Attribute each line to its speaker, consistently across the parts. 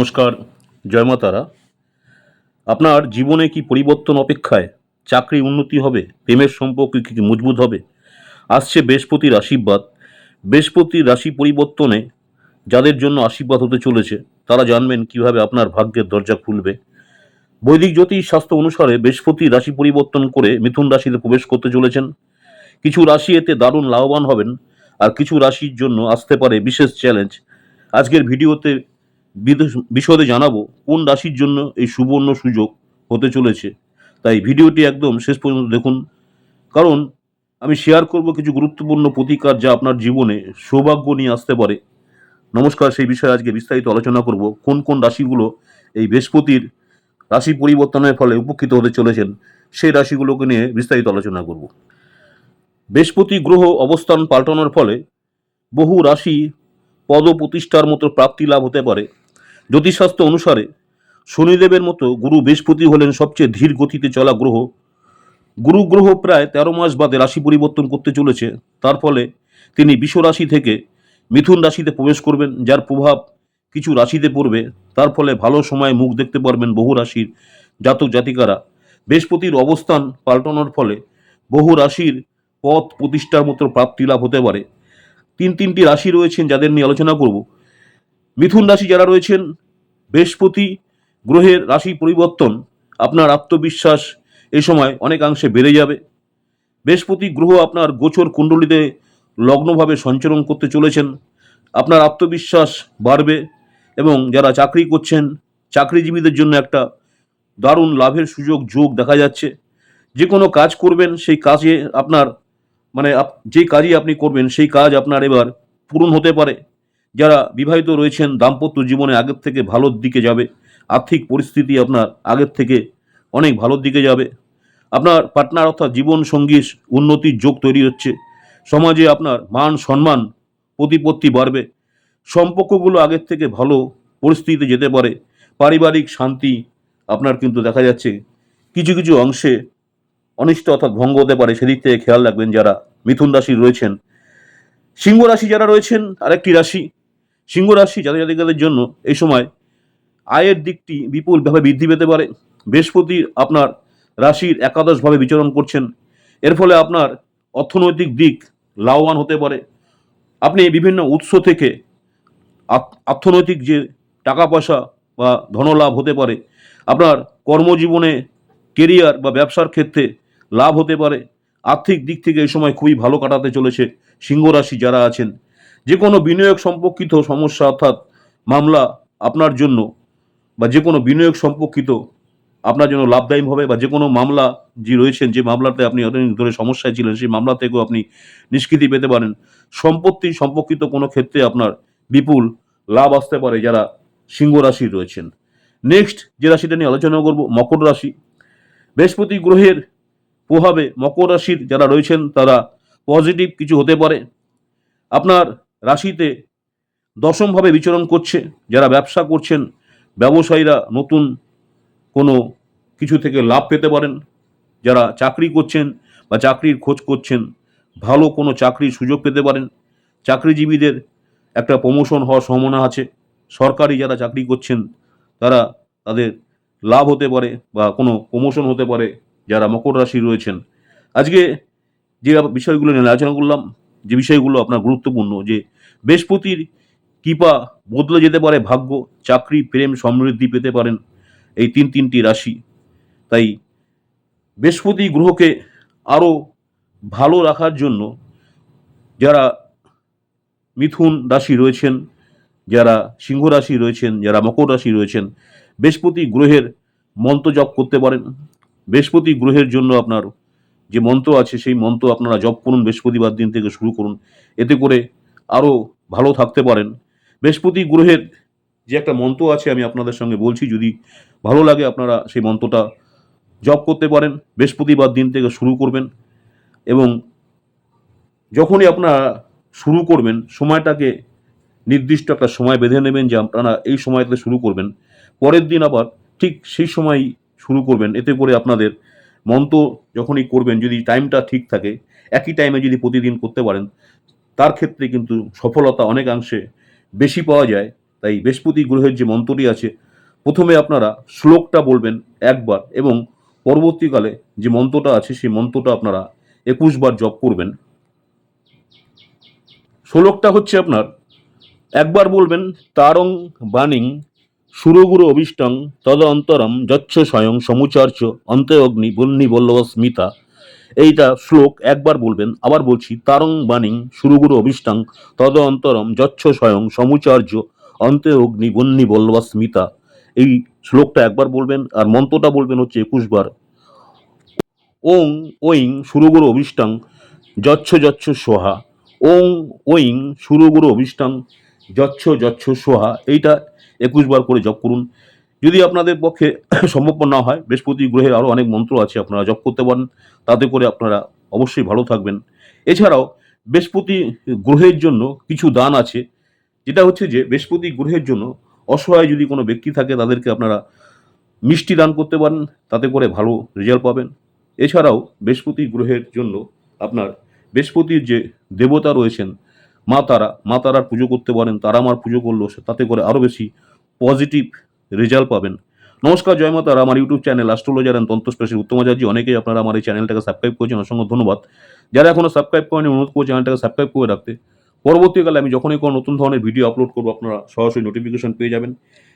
Speaker 1: নমস্কার, জয় তারা। আপনার জীবনে কি পরিবর্তন অপেক্ষায় চাকরি উন্নতি হবে, প্রেমের সম্পর্ক কি মজবুত হবে? আসছে বৃহস্পতির আশীর্বাদ। বৃহস্পতির রাশি পরিবর্তনে যাদের জন্য আশীর্বাদ হতে চলেছে, তারা জানবেন কীভাবে আপনার ভাগ্যের দরজা খুলবে। বৈদিক জ্যোতিষ শাস্ত্র অনুসারে বৃহস্পতি রাশি পরিবর্তন করে মিথুন রাশিতে প্রবেশ করতে চলেছেন। কিছু রাশি এতে দারুণ লাভবান হবেন, আর কিছু রাশির জন্য আসতে পারে বিশেষ চ্যালেঞ্জ আজকের ভিডিওতে বিশদে জানাব কোন রাশির জন্য এই সুবর্ণ সুযোগ হতে চলেছে। তাই ভিডিওটি একদম শেষ পর্যন্ত দেখুন। কারণ আমি শেয়ার করব কিছু গুরুত্বপূর্ণ প্রতিকার যা আপনার জীবনে সৌভাগ্য নিয়ে আসতে পারে। নমস্কার, সেই বিষয়ে আজকে বিস্তারিত আলোচনা করব। কোন কোন রাশিগুলো এই বৃহস্পতির রাশি পরিবর্তনের ফলে উপকৃত হতে চলেছেন, সেই রাশিগুলোকে নিয়ে বিস্তারিত আলোচনা করব। বৃহস্পতি গ্রহ অবস্থান পাল্টানোর ফলে বহু রাশি পদ প্রতিষ্ঠার মতো প্রাপ্তি লাভ হতে পারে। জ্যোতিষশাস্ত্র অনুসারে শনিদেবের মতো গুরু বৃহস্পতি হলেন সবচেয়ে ধীর গতিতে চলা গ্রহ। গুরু গ্রহ প্রায় তেরো মাস বাদে রাশি পরিবর্তন করতে চলেছে। তার ফলে তিনি বিষ রাশি থেকে মিথুন রাশিতে প্রবেশ করবেন, যার প্রভাব কিছু রাশিতে পড়বে। তার ফলে ভালো সময় মুখ দেখতে পারবেন বহু রাশির জাতক জাতিকারা। বৃহস্পতির অবস্থান পাল্টানোর ফলে বহু রাশির পথ প্রতিষ্ঠার মতো প্রাপ্তি লাভ হতে পারে। তিন তিনটি রাশি রয়েছেন যাদের নিয়ে আলোচনা করব। মিথুন রাশি যারা রয়েছেন, বৃহস্পতি গ্রহের রাশি পরিবর্তন, আপনার আত্মবিশ্বাস এই সময় অনেকাংশে বেড়ে যাবে। বৃহস্পতি গ্রহ আপনার গোচর কুণ্ডলিতে লগ্নভাবে সঞ্চরণ করতে চলেছেন। আপনার আত্মবিশ্বাস বাড়বে এবং যারা চাকরি করছেন, চাকরিজীবীদের জন্য একটা দারুণ লাভের সুযোগ, যোগ দেখা যাচ্ছে। যে কোনো কাজ করবেন, সেই কাজে আপনার মানে যে কাজই আপনি করবেন, সেই কাজ আপনার এবার পূরণ হতে পারে। যারা বিবাহিত রয়েছেন, দাম্পত্য জীবনে আগের থেকে ভালোর দিকে যাবে। আর্থিক পরিস্থিতি আপনার আগের থেকে অনেক ভালোর দিকে যাবে। আপনার পার্টনার অর্থাৎ জীবন সঙ্গীর উন্নতির যোগ তৈরি হচ্ছে। সমাজে আপনার মান, সম্মান, প্রতিপত্তি বাড়বে। সম্পর্কগুলো আগের থেকে ভালো পরিস্থিতিতে যেতে পারে। পারিবারিক শান্তি আপনার কিন্তু দেখা যাচ্ছে। কিছু কিছু অংশে অনিষ্ট অর্থাৎ ভঙ্গ হতে পারে। সেদিক থেকে খেয়াল রাখবেন যারা মিথুন রাশি রয়েছেন। সিংহ রাশি যারা রয়েছেন, আরেকটি রাশি সিংহ রাশি যাদের জাতিকাদের জন্য এই সময় আয়ের দিকটি বিপুলভাবে বৃদ্ধি পেতে পারে। বৃহস্পতি আপনার রাশির একাদশভাবে বিচরণ করছেন। এর ফলে আপনার অর্থনৈতিক দিক লাভবান হতে পারে। আপনি বিভিন্ন উৎস থেকে অর্থনৈতিক যে টাকা পয়সা বা ধনলাভ হতে পারে, আপনার কর্মজীবনে কেরিয়ার বা ব্যবসার ক্ষেত্রে লাভ হতে পারে। আর্থিক দিক থেকে এই সময় খুবই ভালো কাটাতে চলেছে সিংহ রাশি যারা আছেন। যে কোনো বিনিয়োগ সম্পর্কিত সমস্যা অর্থাৎ মামলা আপনার জন্য বা যে কোনো বিনিয়োগ সম্পর্কিত আপনার জন্য লাভদায়ী হবে বা যে কোনো মামলা যে রয়েছেন, যে মামলাতে আপনি অনেকদিন ধরে সমস্যায় ছিলেন, সেই মামলা থেকেও আপনি নিষ্কৃতি পেতে পারেন। সম্পত্তি সম্পর্কিত কোনো ক্ষেত্রে আপনার বিপুল লাভ আসতে পারে যারা সিংহ রাশি রয়েছেন। নেক্সট যে রাশিটা নিয়ে আলোচনা করব, মকর রাশি। বৃহস্পতি গ্রহের প্রভাবে মকর রাশির যারা রয়েছেন, তারা পজিটিভ কিছু হতে পারে। আপনার রাশিতে দশমভাবে বিচরণ করছে, যারা ব্যবসা করছেন, ব্যবসায়ীরা নতুন কোনো কিছু থেকে লাভ পেতে পারেন। যারা চাকরি করছেন বা চাকরির খোঁজ করছেন, ভালো কোনো চাকরির সুযোগ পেতে পারেন। চাকরিজীবীদের একটা প্রমোশন হওয়ার সম্ভাবনা আছে। সরকারি যারা চাকরি করছেন, তারা তাদের লাভ হতে পারে বা কোনো প্রমোশন হতে পারে, যারা মকর রাশি রয়েছেন। আজকে যে বিষয়গুলো নিয়ে আলোচনা করলাম যে বিষয়গুলো আপনার গুরুত্বপূর্ণ, যে বৃহস্পতির কৃপা বদলে যেতে পারে ভাগ্য, চাকরি, প্রেম, সমৃদ্ধি পেতে পারেন এই তিন তিনটি রাশি। তাই বৃহস্পতি গ্রহকে আরও ভালো রাখার জন্য যারা মিথুন রাশি রয়েছেন, যারা সিংহ রাশি রয়েছেন, যারা মকর রাশি রয়েছেন, বৃহস্পতি গ্রহের মন্ত্র জপ করতে পারেন। বৃহস্পতি গ্রহের জন্য আপনার যে মন্ত্র আছে, সেই মন্ত্র আপনারা জপ করুন, বৃহস্পতিবার দিন থেকে শুরু করুন। এতে করে আরও ভালো থাকতে পারেন। বৃহস্পতি গ্রহের যে একটা মন্ত্র আছে, আমি আপনাদের সঙ্গে বলছি, যদি ভালো লাগে আপনারা সেই মন্ত্রটা জপ করতে পারেন, বৃহস্পতিবার দিন থেকে শুরু করবেন এবং যখনই আপনারা শুরু করবেন, সময়টাকে নির্দিষ্ট একটা সময় বেঁধে নেবেন যে আপনারা এই সময়তে শুরু করবেন। পরের দিন আবার ঠিক সেই সময়ই শুরু করবেন। এতে করে আপনাদের মন্ত্র যখনই করবেন, যদি টাইমটা ঠিক থাকে, একই টাইমে যদি প্রতিদিন করতে পারেন, তার ক্ষেত্রে কিন্তু সফলতা অনেকাংশে বেশি পাওয়া যায়। তাই বৃহস্পতি গ্রহের যে মন্ত্রটি আছে, প্রথমে আপনারা শ্লোকটা বলবেন একবার এবং পরবর্তীকালে যে মন্ত্রটা আছে, সেই মন্ত্রটা আপনারা একুশ বার জপ করবেন। শ্লোকটা হচ্ছে আপনার, একবার বলবেন, তারং বাণিং সুরগুরু অভিষ্টং তদ অন্তরম যচ্ছ স্বয়ং সমুচার্য অন্তে অগ্নি বন্যি বল্লভ স্মিতা এইটা শ্লোক একবার বলবেন, আবার বলছি, তারং বাণিং সুরগুরু অভিষ্টং তদ অন্তরম যচ্ছ স্বয়ং সমুচার্য অন্তে অগ্নি বল্লভ স্মিতা এই শ্লোকটা একবার বলবেন, আর মন্ত্রটা বলবেন হচ্ছে একুশবার ওং ওইং সুরগুরু অভিষ্টং যচ্ছ যচ্ছ সোহা। ওং ওইং সুরগুরু অভিষ্টং যচ্ছ যচ্ছ সোহা। এইটা একুশ বার করে জপ করুন। যদি আপনাদের পক্ষে সম্ভব না হয়, বৃহস্পতি গ্রহের আরও অনেক মন্ত্র আছে, আপনারা জপ করতে পারেন। তাতে করে আপনারা অবশ্যই ভালো থাকবেন। এছাড়াও বৃহস্পতি গ্রহের জন্য কিছু দান আছে। যেটা হচ্ছে যে, বৃহস্পতি গ্রহের জন্য অসহায় যদি কোনো ব্যক্তি থাকে, তাদেরকে আপনারা মিষ্টি দান করতে পারেন। তাতে করে ভালো রেজাল্ট পাবেন। এছাড়াও বৃহস্পতি গ্রহের জন্য আপনার বৃহস্পতির যে দেবতা রয়েছেন, মা তারা, মা তারার পুজো করতে পারেন, তারা মার পুজো করল তাতে করে আরও বেশি পজিটিভ রেজাল্ট পাবেন। নমস্কার, জয় মা আমার ইউটিউব চ্যানেল অ্যাস্ট্রোলজার অ্যান্ড তন্ত্রস্পেশাল উত্তমাচার্য। অনেকেই আপনারা আমার এই চ্যানেলটাকে সাবস্ক্রাইব করেছেন, অসংখ্য ধন্যবাদ। যারা এখনও সাবস্ক্রাইব করেনি অনুরোধ করব চ্যানেলটাকে সাবস্ক্রাইব করে রাখতে। পরবর্তীকালে আমি যখনই কোনো নতুন ধরনের ভিডিও আপলোড করব, আপনারা সরাসরি নোটিফিকেশন পেয়ে যাবেন।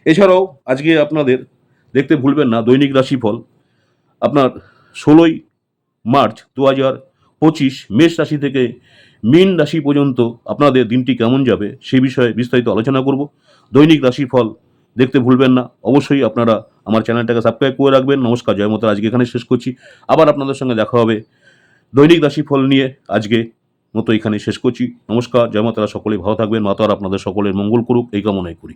Speaker 1: এছাড়াও আজকে আপনাদের দেখতে ভুলবেন না, দৈনিক রাশিফল। আপনার ষোলোই মার্চ দু হাজার পঁচিশ মেষ রাশি থেকে মীন রাশি পর্যন্ত আপনাদের দিনটি কেমন যাবে, সে বিষয়ে বিস্তারিত আলোচনা করব। দৈনিক রাশিফল দেখতে ভুলবেন না। অবশ্যই আপনারা আমার চ্যানেলটাকে সাবস্ক্রাইব করে রাখবেন। নমস্কার, জয় মতো আজকে এখানে শেষ করছি। আবার আপনাদের সঙ্গে দেখা হবে দৈনিক রাশিফল নিয়ে। আজকে মতো এখানে শেষ করছি। নমস্কার, জয় মাতারা। সকলেই ভালো থাকবেন। মাতার আপনাদের সকলের মঙ্গল করুক, এই কামনাই করি।